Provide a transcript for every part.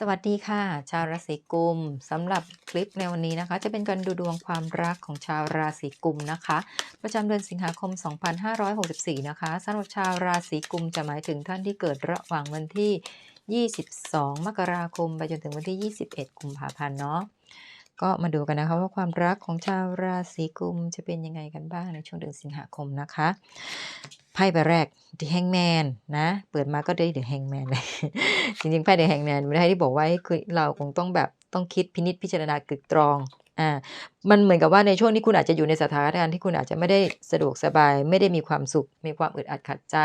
สวัสดีค่ะ ชาวราศีกุมสำหรับคลิปในวันนี้นะคะ จะเป็นการดูดวงความรักของชาวราศีกุมนะคะ ประจำเดือนสิงหาคม 2564 นะคะสำหรับชาวราศีกุมจะหมายถึงท่านที่เกิดระหว่างวันที่ 22 มกราคม ไปจนถึงวันที่ 21 กุมภาพันธ์เนาะ ก็มาดูกันนะคะว่าความรักของชาวราศีกุมจะเป็นยังไงกันบ้างในช่วงเดือนสิงหาคมนะคะไพ่ใบแรก The Hangman นะ เปิดมาก็ได้ The Hangman เลย จริงๆไพ่ The Hangman ไม่ได้ที่บอกว่าคือเราคงต้องแบบต้องคิดพินิจพิจารณากึกตรองอ่ามันเหมือนกับว่าในช่วงที่คุณอาจจะอยู่ในสถานการณ์ที่คุณอาจจะไม่ได้สะดวกสบาย ไม่ได้มีความสุข มีความอึดอัดขัดใจ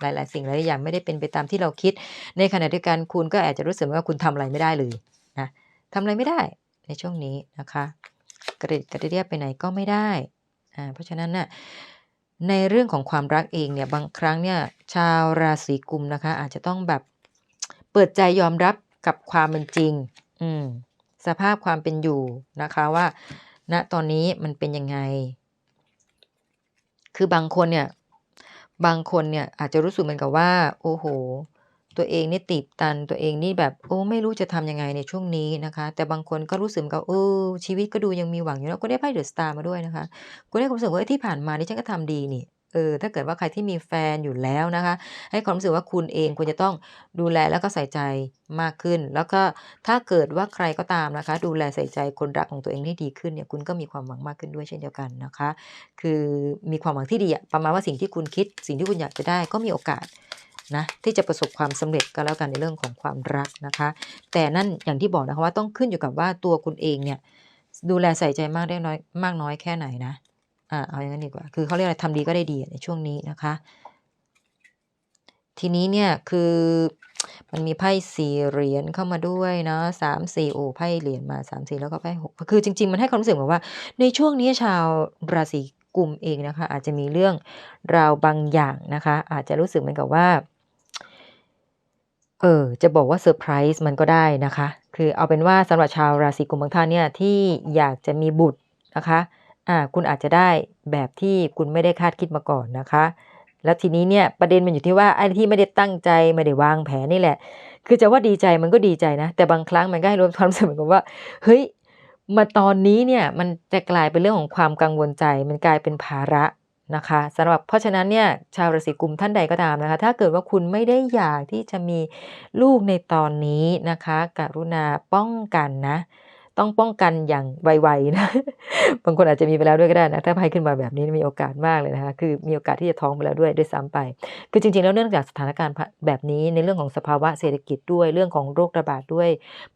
หลาย ๆ สิ่งหลายอย่างไม่ได้เป็นไปตามที่เราคิด ในขณะเดียวกันคุณก็อาจจะรู้สึกว่าคุณทำอะไรไม่ได้เลยนะทำอะไรไม่ได้ ในช่วงนี้นะคะกระดิดกระเดียบไปไหนก็ไม่ได้อ่าเพราะฉะนั้นน่ะในเรื่องของความรักเองเนี่ยบางครั้งเนี่ยชาวราศีกุมนะคะ อาจจะต้องแบบเปิดใจยอมรับกับความเป็นจริง อืมสภาพความเป็นอยู่นะคะว่าณตอนนี้มันเป็นยังไง คือบางคนเนี่ย บางคนเนี่ยอาจจะรู้สึกเหมือนกับว่า โอ้โห ตัวเองนี่ตีบตันตัวเองนี่แบบโอ้ไม่รู้จะทำยังไงในช่วงนี้นะคะ แต่บางคนก็รู้สึกกับเออชีวิตก็ดูยังมีหวังอยู่แล้วก็ได้ไพ่เดอะสตาร์มาด้วยนะคะก็ได้ความรู้สึกว่าที่ผ่านมานี่ฉันก็ทำดีนี่เออถ้าเกิดว่าใครที่มีแฟนอยู่แล้วนะคะ ให้ความรู้สึกว่าคุณเองควรจะต้องดูแลแล้วก็ใส่ใจมากขึ้น แล้วก็ถ้าเกิดว่าใครก็ตามนะคะ ดูแลใส่ใจคนรักของตัวเองที่ดีขึ้นเนี่ยคุณก็มีความหวังมากขึ้นด้วยเช่นเดียวกันนะคะ คือมีความหวังที่ดีประมาณว่าสิ่งที่คุณคิด สิ่งที่คุณอยากจะได้ก็มีโอกาส นะที่จะประสบความสำเร็จก็แล้วกันในเรื่องของความรักนะคะ แต่นั่นอย่างที่บอกนะคะว่าต้องขึ้นอยู่กับว่าตัวคุณเองเนี่ยดูแลใส่ใจมากได้น้อยมากน้อยแค่ไหนนะอ่าเอาอย่างนั้นดีกว่า คือเขาเรียกอะไรทำดีก็ได้ดีในช่วงนี้นะคะ ทีนี้เนี่ยคือมันมีไพ่สี่เหรียญเข้ามาด้วยเนาะสามสี่โอ้ไพ่เหรียญมาสามสี่แล้วก็ไพ่หกคือจริง ๆ มันให้ความรู้สึกแบบว่า ในช่วงนี้ชาวราศีกุมเองนะคะ อาจจะมีเรื่องราวบางอย่างนะคะ อาจจะรู้สึกเหมือนกับว่า เออ จะบอกว่าเซอร์ไพรส์มันก็ได้นะคะ คือเอาเป็นว่าสำหรับชาวราศีกุมบางท่านเนี่ยที่อยากจะมีบุตรนะคะ อ่า คุณอาจจะได้แบบที่คุณไม่ได้คาดคิดมาก่อนนะคะ แล้วทีนี้เนี่ยประเด็นมันอยู่ที่ว่าไอ้ที่ไม่ได้ตั้งใจไม่ได้วางแผนนี่แหละ คือจะว่าดีใจมันก็ดีใจนะ แต่บางครั้งมันก็ให้รวมความรู้สึกเหมือนกับว่า เฮ้ย มาตอนนี้เนี่ยมันจะกลายเป็นเรื่องของความกังวลใจ มันกลายเป็นภาระ นะคะสำหรับเพราะฉะนั้นเนี่ยชาวราศีกุมท่านใดก็ตามนะคะ ถ้าเกิดว่าคุณไม่ได้อยากที่จะมีลูกในตอนนี้นะคะ กรุณาป้องกันนะ ต้องป้องกันอย่างไวๆนะ บางคนอาจจะมีไปแล้วด้วยก็ได้นะ ถ้าไพ่ขึ้นมาแบบนี้มีโอกาสมากเลยนะคะ คือมีโอกาสที่จะท้องไปแล้วด้วยด้วยซ้ำไป คือจริงๆ แล้วเนื่องจากสถานการณ์แบบนี้ในเรื่องของสภาวะเศรษฐกิจด้วยเรื่องของโรคระบาดด้วย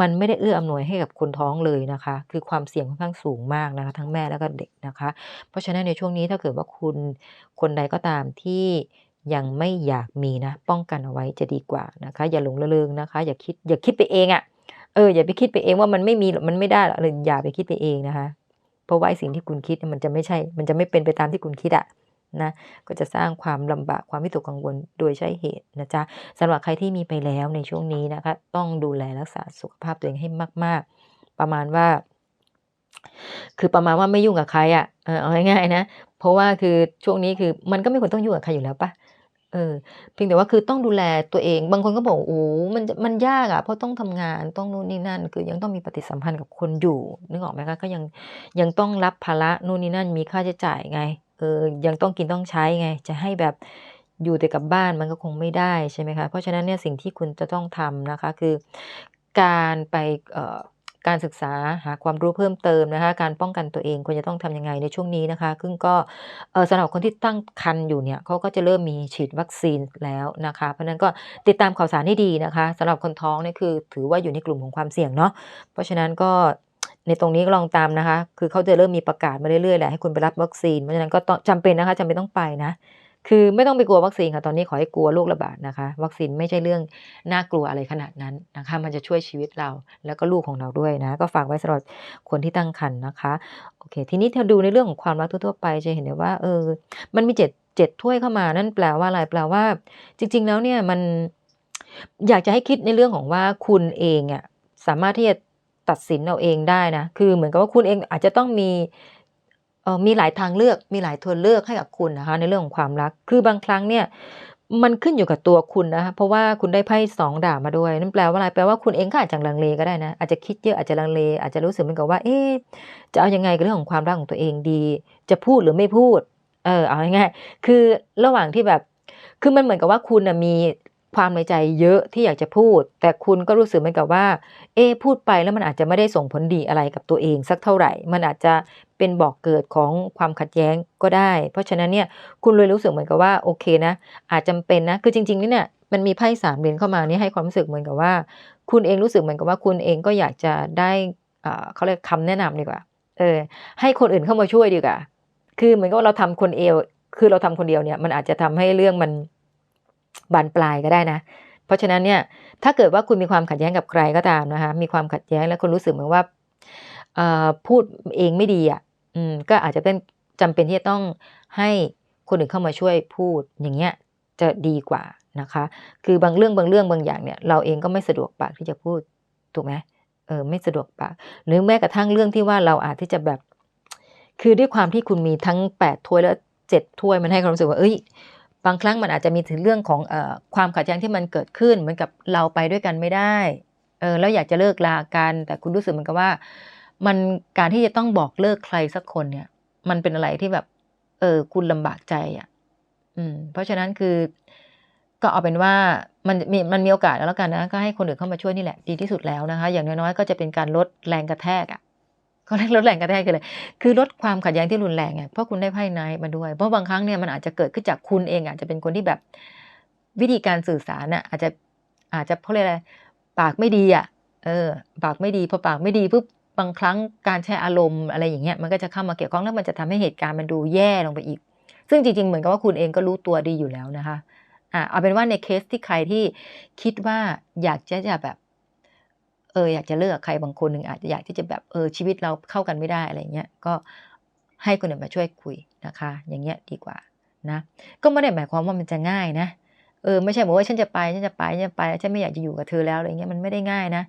มันไม่ได้เอื้ออำนวยให้กับคนท้องเลยนะคะ คือความเสี่ยงค่อนข้างสูงมากนะคะ ทั้งแม่แล้วก็เด็กนะคะ เพราะฉะนั้นในช่วงนี้ถ้าเกิดว่าคุณคนใดก็ตามที่ยังไม่อยากมีนะ ป้องกันเอาไว้จะดีกว่านะคะ อย่าหลงระเริงนะคะ อย่าคิดอย่าคิดไปเองอะ่ะ เอออย่าไปคิดไปเองว่ามันไม่มีมันไม่ได้หรอกเลยอย่าไปคิดไปเองนะคะ เพราะว่าสิ่งที่คุณคิดมันจะไม่ใช่ มันจะไม่เป็นไปตามที่คุณคิดอะนะก็จะสร้างความลำบากความวิตกกังวลโดยใช่เหตุนะจ๊ะสำหรับใครที่มีไปแล้วในช่วงนี้นะคะ ต้องดูแลรักษาสุขภาพตัวเองให้มาก ๆ ประมาณว่า คือประมาณว่าไม่ยุ่งกับใครอะ่ะเออเอาง่ายๆนะ เพราะว่าคือช่วงนี้คือมันก็ไม่ควรต้องยุ่งกับใครอยู่แล้วปะ เออเพียงแต่ว่าคือต้องดูแลตัวเอง บางคนก็บอกโอ้มันมันยากอะ่ะเพราะต้องทำงานต้องนู่นนี่นั่น คือยังต้องมีปฏิสัมพันธ์กับคนอยู่นึกออกไหมคะก็ยังยังต้องรับภาระนู่นนี่นั่นมีค่าใช้จ่ายไงเออยังต้องกินต้องใช้ไง จะให้แบบอยู่แต่กับบ้านมันก็คงไม่ได้ใช่ไหมคะเพราะฉะนั้นเนี่ยสิ่งที่คุณจะต้องทำนะคะคือ การไปเอ่อ การศึกษาหาความรู้เพิ่มเติมนะคะการป้องกันตัวเองควรจะต้องทำยังไงในช่วงนี้นะคะซึ่งก็สำหรับคนที่ตั้งครรภ์อยู่เนี่ยเขาก็จะเริ่มมีฉีดวัคซีนแล้วนะคะ เพราะนั้นก็ติดตามข่าวสารให้ดีนะคะสำหรับคนท้องนี่คือถือว่าอยู่ในกลุ่มของความเสี่ยงเนาะเพราะฉะนั้นก็ในตรงนี้ก็ลองตามนะคะ คือเขาจะเริ่มมีประกาศมาเรื่อยๆแหละให้คุณไปรับวัคซีนเพราะฉะนั้นก็จำเป็นนะคะจำเป็นต้องไปนะ คือไม่ต้องไปกลัววัคซีนค่ะตอนนี้ขอให้กลัวโรคระบาดนะคะ วัคซีนไม่ใช่เรื่องน่ากลัวอะไรขนาดนั้นนะคะ มันจะช่วยชีวิตเราแล้วก็ลูกของเราด้วยนะ ก็ฝากไว้สำหรับคนที่ตั้งครรภ์นะคะโอเค ทีนี้ถ้าดูในเรื่องของความรักทั่วๆไปจะเห็นได้ว่า เออ มันมีเจ็ดเจ็ดถ้วยเข้ามานั่นแปลว่าอะไรแปลว่า จริง ๆ แล้วเนี่ยมันอยากจะให้คิดในเรื่องของว่าคุณเองอะสามารถที่จะตัดสินเอาเองได้นะ คือเหมือนกับว่าคุณเองอาจจะต้องมี มีหลายทางเลือกมีหลายทวนเลือกให้กับคุณนะคะในเรื่องของความรัก คือบางครั้งเนี่ยมันขึ้นอยู่กับตัวคุณนะคะเพราะว่าคุณได้ไพ่สองดาบมาด้วยนั่นแปลว่าอะไรแปลว่าคุณเองก็อาจจะลังเลก็ได้นะอาจจะคิดเยอะอาจจะลังเลอาจจะรู้สึกเหมือนกับว่า เอ๊จะเอายังไงกับเรื่องของความรักของตัวเองดี จะพูดหรือไม่พูด เออเอาง่ายๆคือระหว่างที่แบบ คือมันเหมือนกับว่าคุณนะมีความในใจเยอะที่อยากจะพูด แต่คุณก็รู้สึกเหมือนกับว่า เอ๊พูดไปแล้วมันอาจจะไม่ได้ส่งผลดีอะไรกับตัวเองสักเท่าไหร่ มันอาจจะ เป็นบอกเกิดของความขัดแย้งก็ได้ เพราะฉะนั้นเนี่ยคุณเลยรู้สึกเหมือนกับว่าโอเคนะ อาจจำเป็นนะ คือจริงๆนี่เนี่ยมันมีไพ่สามเหรียญเข้ามานี่ให้ความรู้สึกเหมือนกับว่า คุณเองรู้สึกเหมือนกับว่าคุณเองก็อยากจะได้อ่าเขาเรียกคำแนะนำดีกว่า เออ ให้คนอื่นเข้ามาช่วยดีกว่า คือเหมือนกับเราทำคนเอวคือเราทำคนเดียวเนี่ย มันอาจจะทำให้เรื่องมันบานปลายก็ได้นะ เพราะฉะนั้นเนี่ย ถ้าเกิดว่าคุณมีความขัดแย้งกับใครก็ตามนะคะ มีความขัดแย้งแล้วคุณรู้สึกเหมือนว่าพูดเองไม่ดีอะ อืมก็อาจจะเป็นจำเป็นที่จะต้องให้คนอื่นเข้ามาช่วยพูดอย่างเงี้ยจะดีกว่านะคะ คือบางเรื่องบางเรื่องบางอย่างเนี่ยเราเองก็ไม่สะดวกปากที่จะพูดถูกไหมเออไม่สะดวกปากหรือแม้กระทั่งเรื่องที่ว่าเราอาจที่จะแบบ คือด้วยความที่คุณมีทั้งแปดถ้วยแล้วเจ็ดถ้วยมันให้ความรู้สึกว่าเอ้ยบางครั้งมันอาจจะมีถึงเรื่องของเอ่อความขัดแย้งที่มันเกิดขึ้นเหมือนกับเราไปด้วยกันไม่ได้เออแล้วอยากจะเลิกลากันแต่คุณรู้สึกเหมือนกับว่า มันการที่จะต้องบอกเลิกใครสักคนเนี่ย มันเป็นอะไรที่แบบ เออ คุณลำบากใจอะ อืม เพราะฉะนั้นคือ ก็เอาเป็นว่ามันมีมันมีโอกาสแล้วกันนะ ก็ให้คนอื่นเข้ามาช่วยนี่แหละ ดีที่สุดแล้วนะคะ อย่างน้อยๆก็จะเป็นการลดแรงกระแทกอะก็เรียกลดแรงกระแทกคืออะไรคือลดความขัดแย้งที่รุนแรงไงเพราะคุณได้ไพ่ไนมาด้วย เพราะบางครั้งเนี่ยมันอาจจะเกิดขึ้นจากคุณเองอาจจะเป็นคนที่แบบวิธีการสื่อสารน่ะอาจจะอาจจะเพราะอะไรปากไม่ดีอะ เออ ปากไม่ดีพอปากไม่ดีปุ๊บ บางครั้งการใช้อารมณ์อะไรอย่างเงี้ยมันก็จะเข้ามาเกี่ยวข้องแล้วมันจะทำให้เหตุการณ์มันดูแย่ลงไปอีก ซึ่งจริงๆ เหมือนกับว่าคุณเองก็รู้ตัวดีอยู่แล้วนะคะอ่าเอาเป็นว่าในเคสที่ใครที่คิดว่าอยากจะจะแบบเอออยากจะเลิกกับใครบางคนหนึ่งอาจจะอยากที่จะแบบเออชีวิตเราเข้ากันไม่ได้อะไรเงี้ยก็ให้คนอื่นมาช่วยคุยนะคะ อย่างเงี้ยดีกว่านะก็ไม่ได้หมายความว่ามันจะง่ายนะเออไม่ใช่บอกว่าฉันจะไปฉันจะไปฉันจะไปฉันไม่อยากจะอยู่กับเธอแล้วอะไรเงี้ยมันไม่ได้ง่ายนะ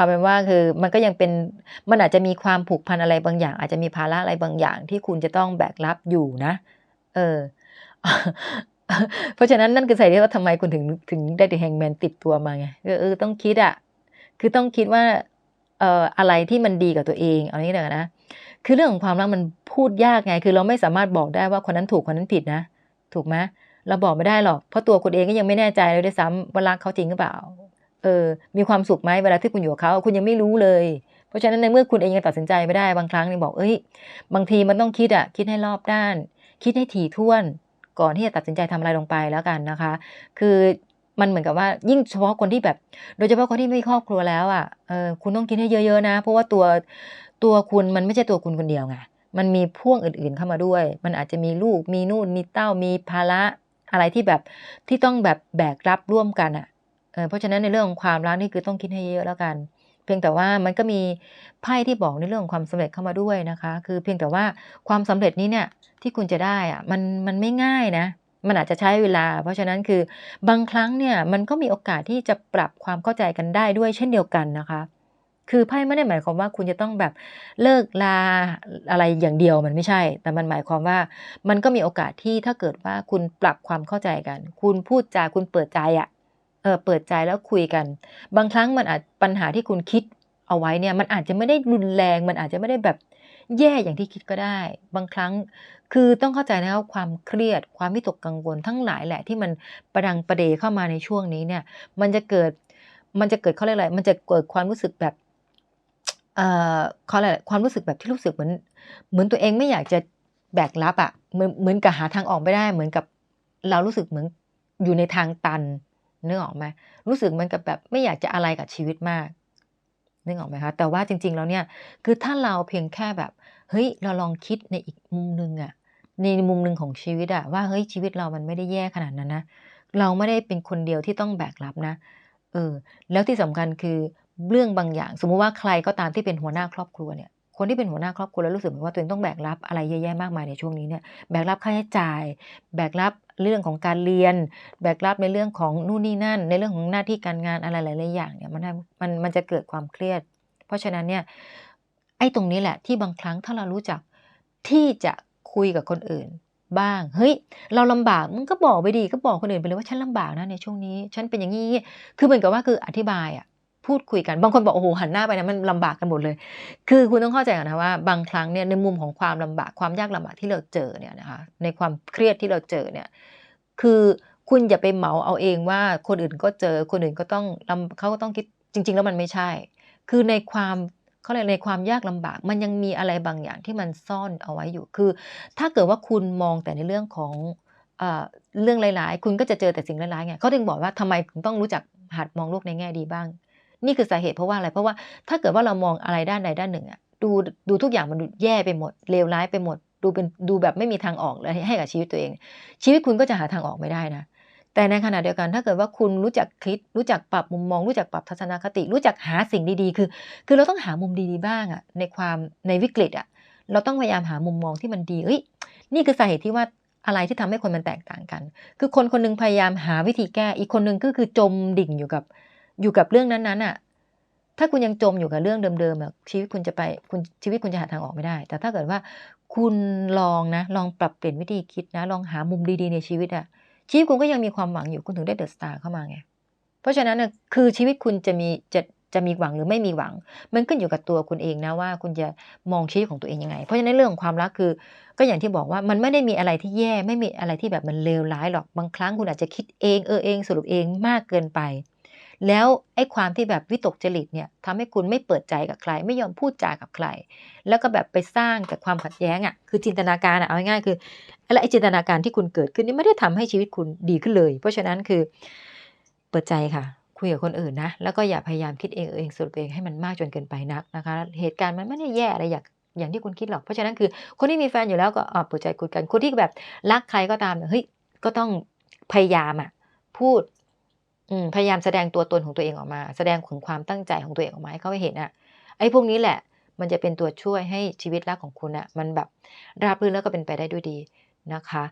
เอาเป็นว่าคือมันก็ยังเป็นมันอาจจะมีความผูกพันอะไรบางอย่าง อาจจะมีภาระอะไรบางอย่าง ที่คุณจะต้องแบกรับอยู่นะ เออ เพราะฉะนั้นนั่นคือสาเหตุว่าทำไมคุณถึงถึงได้แฮงแมนติดตัวมาไงเออเออต้องคิดอะคือต้องคิดว่า เอ่ออะไรที่มันดีกับตัวเองเอางี้เดี๋ยวนะคือเรื่องของความรักมันพูดยากไง คือเราไม่สามารถบอกได้ว่าคนนั้นถูกคนนั้นผิดนะ ถูกไหมเราบอกไม่ได้หรอก เพราะตัวคุณเองก็ยังไม่แน่ใจเลยด้วยซ้ำว่ารักเขาจริงหรือเปล่า เออมีความสุขไหมเวลาที่คุณอยู่กับเขาคุณยังไม่รู้เลย เพราะฉะนั้นในเมื่อคุณเองยังตัดสินใจไม่ได้บางครั้งนี่บอกเอ้ยบางทีมันต้องคิดอะคิดให้รอบด้าน คิดให้ถี่ถ้วน ก่อนที่จะตัดสินใจทำอะไรลงไปแล้วกันนะคะ คือมันเหมือนกับว่ายิ่งเฉพาะคนที่แบบ โดยเฉพาะคนที่ไม่มีครอบครัวแล้วอะเออคุณต้องคิดให้เยอะๆนะ เพราะว่าตัวตัวคุณมันไม่ใช่ตัวคุณคนเดียวไงมันมีพ่วงอื่นๆเข้ามาด้วย มันอาจจะมีลูกมีนู่นมีเต้ามีภาระอะไรที่แบบที่ต้องแบบแบกรับร่วมกันอะ เพราะฉะนั้นในเรื่องของความรักนี่คือต้องคิดให้เยอะแล้วกัน เพียงแต่ว่ามันก็มีไพ่ที่บอกในเรื่องของความสำเร็จเข้ามาด้วยนะคะ คือเพียงแต่ว่าความสำเร็จนี้เนี่ยที่คุณจะได้อะมันมันไม่ง่ายนะ มันอาจจะใช้เวลา เพราะฉะนั้นคือบางครั้งเนี่ยมันก็มีโอกาสที่จะปรับความเข้าใจกันได้ด้วยเช่นเดียวกันนะคะคือไพ่ไม่ได้หมายความว่าคุณจะต้องแบบเลิกลาอะไรอย่างเดียวมันไม่ใช่ แต่มันหมายความว่ามันก็มีโอกาสที่ถ้าเกิดว่าคุณปรับความเข้าใจกัน คุณพูดจาคุณเปิดใจอะ่ะ เออเปิดใจแล้วคุยกัน บางครั้งมันอาจปัญหาที่คุณคิดเอาไว้เนี่ย มันอาจจะไม่ได้รุนแรง มันอาจจะไม่ได้แบบแย่อย่างที่คิดก็ได้ บางครั้งคือต้องเข้าใจนะครับความเครียด ความวิตกกังวลทั้งหลายแหละที่มันประดังประเดเข้ามาในช่วงนี้เนี่ย มันจะเกิดมันจะเกิดเขาเรียกอะไร มันจะเกิดความรู้สึกแบบเอ่อเขาเรียกอะไรความรู้สึกแบบที่รู้สึกเหมือนเหมือนตัวเองไม่อยากจะแบกรับอะ่ะเหมือนเหมือนกับหาทางออกไม่ได้ เหมือนกับเรารู้สึกเหมือนอยู่ในทางตัน นึกออกไหมรู้สึกเหมือนกับแบบไม่อยากจะอะไรกับชีวิตมากนึกออกไหมคะแต่ว่าจริง ๆ แล้วเนี่ยคือถ้าเราเพียงแค่แบบ เฮ้ยเราลองคิดในอีกมุมนึงอะในมุมหนึ่งของชีวิตอะว่าเฮ้ยชีวิตเรามันไม่ได้แย่ขนาดนั้นนะเราไม่ได้เป็นคนเดียวที่ต้องแบกรับนะเออแล้วที่สำคัญคือเรื่องบางอย่าง สมมุติว่าใครก็ตามที่เป็นหัวหน้าครอบครัวเนี่ย คนที่เป็นหัวหน้าครอบครัวแล้วรู้สึกเหมือนว่าตัวเองต้องแบกรับอะไรเยอะแยะมากมายในช่วงนี้เนี่ยแบกรับค่าใช้จ่าย แบกรับเรื่องของการเรียน แบกรับในเรื่องของนู่นนี่นั่น ในเรื่องของหน้าที่การงานอะไรหลายๆอย่างเนี่ยมันมันมันจะเกิดความเครียด เพราะฉะนั้นเนี่ยไอ้ตรงนี้แหละที่บางครั้งถ้าเรารู้จักที่จะคุยกับคนอื่นบ้าง เฮ้ย เราลำบาก มึงก็บอกไปดิก็บอกคนอื่นไปเลยว่าฉันลำบากนะในช่วงนี้ ฉันเป็นอย่างงี้ คือเหมือนกับว่าคืออธิบายอะ พูดคุยกัน บางคนบอกโอ้โฮหันหน้าไปนะมันลำบากกันหมดเลย คือคุณต้องเข้าใจก่อนนะว่าบางครั้งเนี่ยในมุมของความลำบากความยากลำบากที่เราเจอเนี่ยนะคะในความเครียดที่เราเจอเนี่ยคือคุณอย่าไปเหมาเอาเองว่าคนอื่นก็เจอคนอื่นก็ต้องลำเขาก็ต้องคิดจริง ๆ แล้วมันไม่ใช่ คือในความเขาเรียกในความยากลำบาก มันยังมีอะไรบางอย่างที่มันซ่อนเอาไว้อยู่ คือ ถ้าเกิดว่าคุณมองแต่ในเรื่องของอ่าเรื่องร้ายๆ คุณก็จะเจอแต่สิ่งร้ายๆไงเขาถึงบอกว่าทำไมถึงต้องรู้จักหัดมองโลกในแง่ดีบ้าง นี่คือสาเหตุเพราะว่าอะไรเพราะว่าถ้าเกิดว่าเรามองอะไรด้านใดด้านหนึ่งอะดูดูทุกอย่างมันดูแย่ไปหมดเลวร้ายไปหมด ดูเป็นดูแบบไม่มีทางออกเลยให้กับชีวิตตัวเอง ชีวิตคุณก็จะหาทางออกไม่ได้นะแต่ในขณะเดียวกันถ้าเกิดว่าคุณรู้จักคิด รู้จักปรับมุมมอง รู้จักปรับทัศนคติ รู้จักหาสิ่งดีๆ คือ คือเราต้องหามุมดีๆบ้างอะในความในวิกฤตอะเราต้องพยายามหามุมมองที่มันดีเฮ้ยนี่คือสาเหตุที่ว่าอะไรที่ทำให้คนมันแตกต่างกัน คือคนคนหนึ่งพยายามหาวิธีแก้อีกคนหนึ่งก็คือจมดิ่งอยู่กับ อยู่กับเรื่องนั้นๆน่ะ ถ้าคุณยังจมอยู่กับเรื่องเดิมๆอะชีวิตคุณจะไปคุณชีวิตคุณจะหาทางออกไม่ได้ แต่ถ้าเกิดว่า คุณลองนะ ลองปรับเปลี่ยนวิธีคิดนะ ลองหามุมดีๆในชีวิตอะชีวิตคุณก็ยังมีความหวังอยู่คุณถึงได้เดอะสตาร์เข้ามาไงเพราะฉะนั้นนะคือชีวิตคุณจะมีจะจะมีหวังหรือไม่มีหวัง มันขึ้นอยู่กับตัวคุณเองนะว่าคุณจะมองชีวิตของตัวเองยังไง เพราะฉะนั้นเรื่องของความรักคือ ก็อย่างที่บอกว่ามันไม่ได้มีอะไรที่แย่ ไม่มีอะไรที่แบบมันเลวร้ายหรอกบางครั้งคุณอาจจะคิดเองเออเองสรุปเองมากเกินไป แล้วไอ้ความที่แบบวิตกจริตเนี่ยทำให้คุณไม่เปิดใจกับใคร ไม่ยอมพูดจากับใคร แล้วก็แบบไปสร้างแต่ความขัดแย้งอะคือจินตนาการอะเอาง่ายๆคือแล้วไอ้จินตนาการที่คุณเกิดขึ้นนี่ไม่ได้ทำให้ชีวิตคุณดีขึ้นเลย เพราะฉะนั้นคือเปิดใจค่ะคุยกับคนอื่นนะแล้วก็อย่าพยายามคิดเองเอองสรุปเองให้มันมากจนเกินไปนักนะคะ เหตุการณ์มันไม่ได้แย่อะไรอย่างอย่างที่คุณคิดหรอกเพราะฉะนั้นคือ คนที่มีแฟนอยู่แล้วก็เปิดใจคุยกันคนที่แบบรักใครก็ตามเนี่ยเฮ้ยก็ต้องพยายามอะพูด พยายามแสดงตัวตนของตัวเองออกมา แสดงถึงความตั้งใจของตัวเองออกมาให้เขาเห็นอะไอ้พวกนี้แหละ มันจะเป็นตัวช่วยให้ชีวิตรักของคุณอะมันแบบราบรื่นแล้วก็เป็นไปได้ด้วยดีนะคะ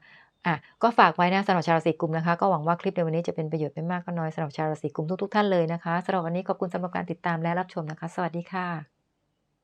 อะก็ฝากไว้นะสำหรับชาวราศีกุมนะคะ ก็หวังว่าคลิปในวันนี้จะเป็นประโยชน์ไม่มากก็น้อยสำหรับชาวราศีกุมทุกๆท่านเลยนะคะสำหรับวันนี้ขอบคุณสำหรับการติดตามและรับชมนะคะ สวัสดีค่ะ